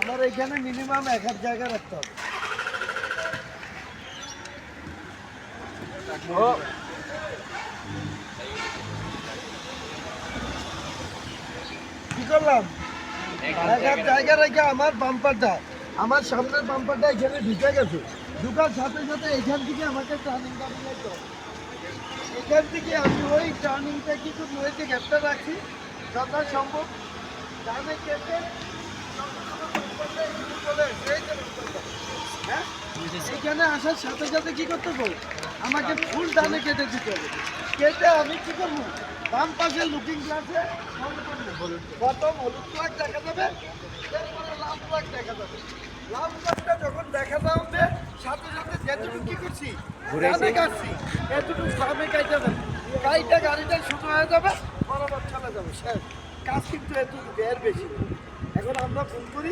আমার এখানে মিনিমাম এক হাজার জায়গা রাখতে হবে। কি করলাম? এক হাজার জায়গা রেখে। আমার বাম্পারটা আমার সামনের বাম্পারটা এখানে ঢুকে গেছে। ঢুকার সাথে সাথে এখান থেকে আমাকে টার্নিংটা নিতে এখান থেকে আমি ওই টার্নিংটা ওই যে গ্যাপটা রাখছি যথা সম্ভব ডানে কেটে এখানে আসার সাথে সাথে কি করতে হবে? আমাকে ফুল ডানে কেটে দিতে হবে। কেটে আমি কি করব? বাম পাশে লুকিং গ্লাসে প্রথম হলুদ ফ্লাগ দেখা যাবে এরপরে লাল ফ্লাগ দেখা যাবে। লাল ফ্লাগটা যখন দেখা যাবে সাথে সাথে যেটুকু কি করছি কাটছি। এতটুকু কাইটা যাবে। কাইটা গাড়িটা শুরু হয়ে যাবে বরাবর চলে যাবে শেষ। কাজ কিন্তু এতটুকু এর বেশি। এখন আমরা ফোন করি